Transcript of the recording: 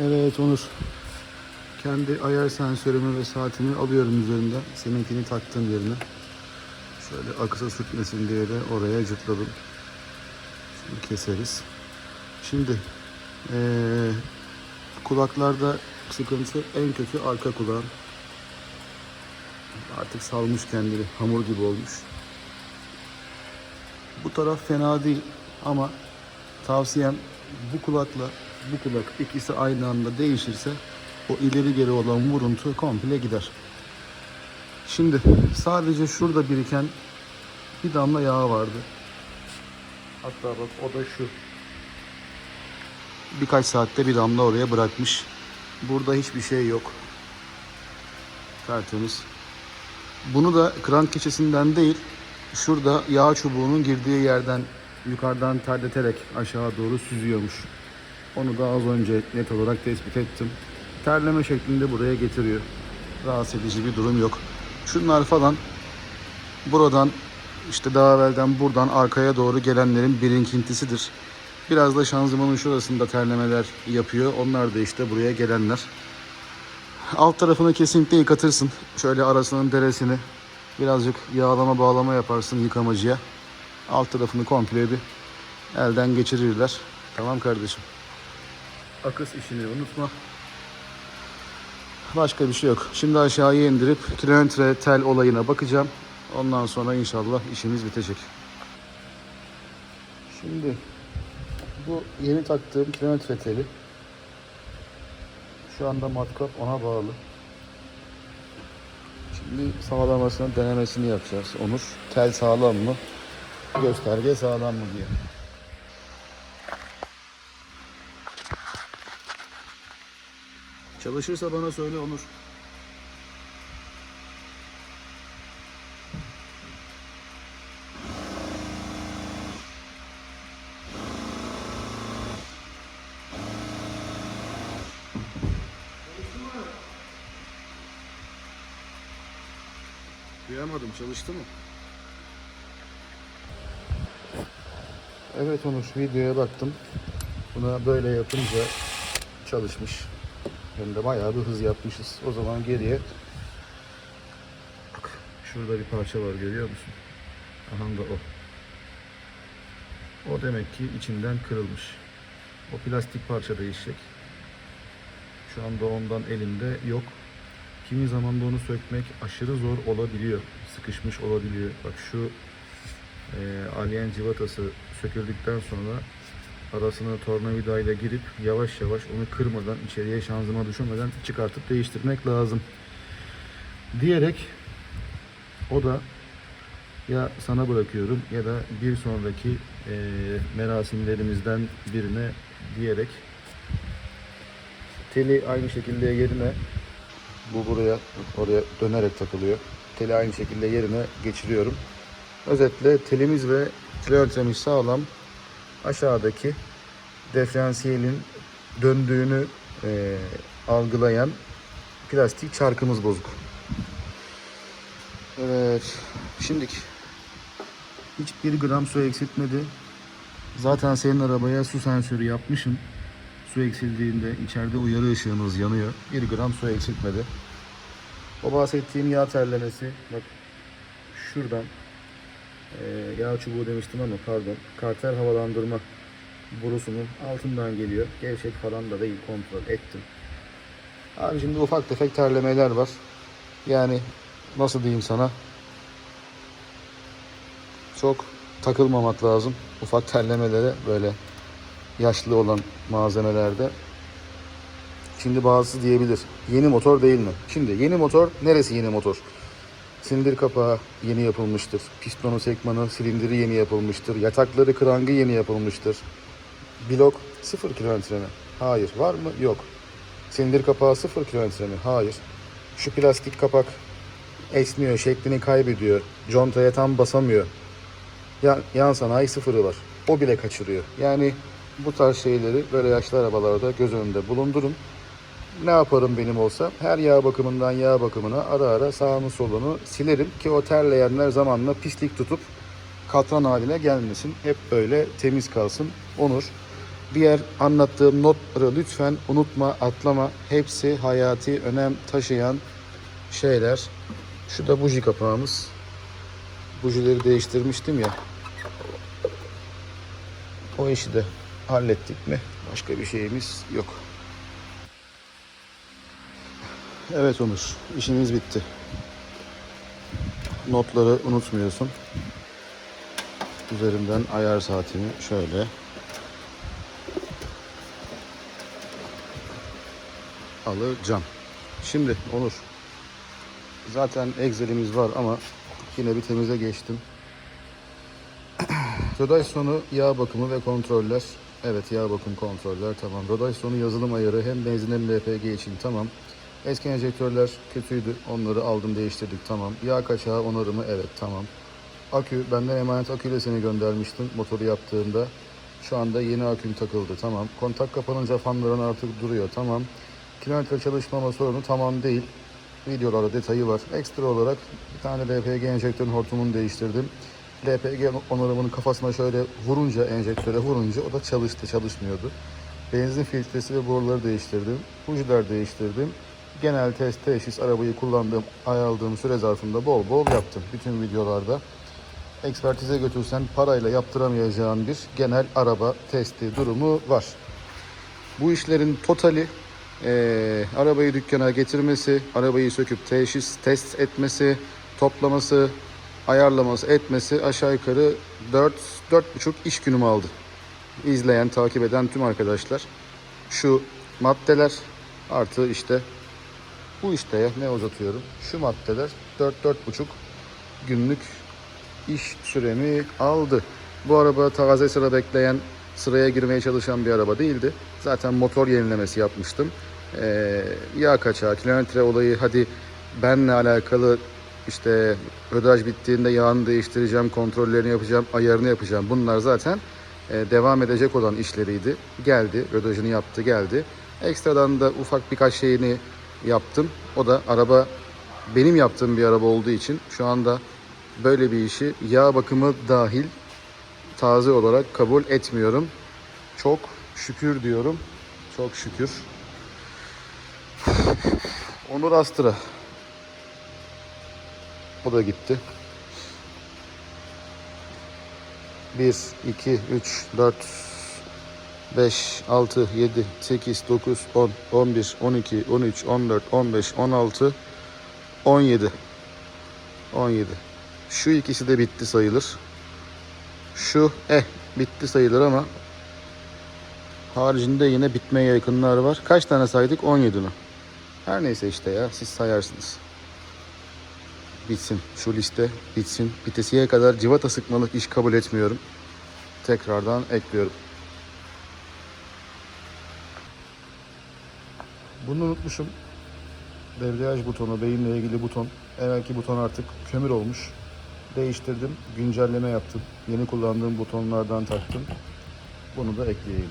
Evet Onur. Kendi ayar sensörümü ve saatimi alıyorum üzerinden. Seninkini taktığım yerine. Şöyle akısa sürtmesin diye de oraya cırtladım. Şimdi keseriz. Şimdi eee, kulaklarda sıkıntı en kötü arka kulağın. Artık salmış kendini. Hamur gibi olmuş. Bu taraf fena değil ama tavsiyem bu kulakla bu kulak ikisi aynı anda değişirse o ileri geri olan vuruntu komple gider. Şimdi sadece şurada biriken bir damla yağ vardı. Hatta bak o da şu. Birkaç saatte bir damla oraya bırakmış. Burada hiçbir şey yok. Tertemiz. Bunu da krank keçesinden değil, şurada yağ çubuğunun girdiği yerden yukarıdan terleterek aşağı doğru süzüyormuş. Onu da az önce net olarak tespit ettim. Terleme şeklinde buraya getiriyor. Rahatsız edici bir durum yok. Şunlar falan buradan işte daha evvelden buradan arkaya doğru gelenlerin birinkintisidir. Biraz da şanzımanın şurasında terlemeler yapıyor. Onlar da işte buraya gelenler. Alt tarafını kesinlikle yıkatırsın. Şöyle arasının deresini birazcık yağlama bağlama yaparsın yıkamacıya. Alt tarafını komple bir elden geçirirler. Tamam kardeşim. Akış işini unutma. Başka bir şey yok. Şimdi aşağıya indirip kilometre tel olayına bakacağım. Ondan sonra inşallah işimiz bitecek. Şimdi bu yeni taktığım kilometre teli şu anda matkap ona bağlı. Şimdi sağlamasını denemesini yapacağız. Onur tel sağlam mı? Gösterge sağlam mı diye. Çalışırsa bana söyle Onur. Duyamadım. Çalıştı mı? Evet Onur, videoya baktım. Buna böyle yapınca çalışmış. Hem de bayağı bir hız yapmışız. O zaman geriye bak şurada bir parça var görüyor musun? Aha da o. O demek ki içinden kırılmış. O plastik parça değişecek. Şu anda ondan elimde yok. Kimi zaman da onu sökmek aşırı zor olabiliyor. Sıkışmış olabiliyor. Bak şu e, alien civatası söküldükten sonra arasına tornavida ile girip yavaş yavaş onu kırmadan içeriye şanzıma düşürmeden çıkartıp değiştirmek lazım. Diyerek o da ya sana bırakıyorum ya da bir sonraki e, merasimlerimizden birine diyerek teli aynı şekilde yerine bu buraya oraya dönerek takılıyor. Teli aynı şekilde yerine geçiriyorum. Özetle telimiz ve kilometremiz sağlam. Aşağıdaki diferansiyelin döndüğünü e, algılayan plastik çarkımız bozuk. Evet. Şimdiki hiçbir gram su eksiltmedi. Zaten senin arabaya su sensörü yapmışım. Su eksildiğinde içeride uyarı ışığımız yanıyor. 1 gram su eksiltmedi. O bahsettiğim yağ terlemesi bak şuradan e, yağ çubuğu demiştim ama pardon karter havalandırma borusunun altından geliyor. Gevşek falan da değil kontrol ettim. Abi şimdi ufak tefek terlemeler var. Yani nasıl diyeyim sana çok takılmamak lazım. Ufak terlemelere böyle yaşlı olan malzemelerde. Şimdi bazısı diyebilir. Yeni motor değil mi? Şimdi yeni motor neresi yeni motor? Silindir kapağı yeni yapılmıştır. Pistonu, sekmanı, silindiri yeni yapılmıştır. Yatakları, krangı yeni yapılmıştır. Blok 0 kilometre mi? Hayır. Var mı? Yok. Silindir kapağı 0 kilometre mi? Hayır. Şu plastik kapak esniyor, şeklini kaybediyor. Contaya tam basamıyor. Yan, yan sanayi sıfırı var. O bile kaçırıyor. Yani bu tarz şeyleri böyle yaşlı arabalarda göz önünde bulundurun. Ne yaparım benim olsa? Her yağ bakımından yağ bakımına ara ara sağını solunu silerim ki o terleyenler zamanla pislik tutup katran haline gelmesin. Hep böyle temiz kalsın. Onur. Diğer anlattığım notları lütfen unutma, atlama. Hepsi hayati önem taşıyan şeyler. Şu da buji kapağımız. Bujileri değiştirmiştim ya. O işi de hallettik mi? Başka bir şeyimiz yok. Evet Onur, işimiz bitti. Notları unutmuyorsun. Üzerinden ayar saatini şöyle alacağım. Şimdi Onur, zaten Excel'imiz var ama yine bir temize geçtim. Rodaj sonu yağ bakımı ve kontroller. Evet yağ bakım kontroller tamam. Rodaj sonu yazılım ayarı hem benzin hem LPG için tamam. Eski enjektörler kötüydü. Onları aldım değiştirdik tamam. Yağ kaçağı onarımı evet tamam. Akü benden emanet aküyle seni göndermiştim motoru yaptığında. Şu anda yeni aküm takıldı tamam. Kontak kapanınca fanların artık duruyor tamam. Kilometre çalışmama sorunu tamam değil. Videolarda detayı var. Ekstra olarak bir tane LPG enjektörün hortumunu değiştirdim. LPG onarımının kafasına şöyle vurunca enjektöre vurunca o da çalıştı çalışmıyordu. Benzin filtresi ve boruları değiştirdim. Bujiler değiştirdim. Genel test teşhis arabayı kullandığım, ay aldığım süre zarfında bol bol yaptım. Bütün videolarda ekspertize götürsen parayla yaptıramayacağın bir genel araba testi durumu var. Bu işlerin totali eee, arabayı dükkana getirmesi, arabayı söküp teşhis test etmesi, toplaması, ayarlaması, etmesi aşağı yukarı 4 4,5 iş günümü aldı. İzleyen, takip eden tüm arkadaşlar şu maddeler artı işte bu işte ne uzatıyorum. Şu maddeler 4 4,5 günlük iş süremi aldı. Bu araba taze sıra bekleyen, sıraya girmeye çalışan bir araba değildi. Zaten motor yenilemesi yapmıştım. Ee, yağ kaçağı, kilometre olayı hadi benle alakalı işte ödaj bittiğinde yağını değiştireceğim, kontrollerini yapacağım, ayarını yapacağım. Bunlar zaten e, devam edecek olan işleriydi. Geldi, ödajını yaptı, geldi. Ekstradan da ufak birkaç şeyini yaptım. O da araba benim yaptığım bir araba olduğu için şu anda böyle bir işi yağ bakımı dahil taze olarak kabul etmiyorum. Çok şükür diyorum. Çok şükür. Onur Astra. O da gitti. 1, 2, 3, 4, 5, 6, 7, 8, 9, 10, 11, 12, 13, 14, 15, 16, 17. 17. Şu ikisi de bitti sayılır. Şu eh bitti sayılır ama haricinde yine bitmeye yakınlar var. Kaç tane saydık? 17'ni. Her neyse işte ya siz sayarsınız. Bitsin. Şu liste bitsin. Bitesiye kadar civata sıkmalık iş kabul etmiyorum. Tekrardan ekliyorum. Bunu unutmuşum. Debriyaj butonu, beyinle ilgili buton. Evvelki buton artık kömür olmuş. Değiştirdim, güncelleme yaptım. Yeni kullandığım butonlardan taktım. Bunu da ekleyeyim.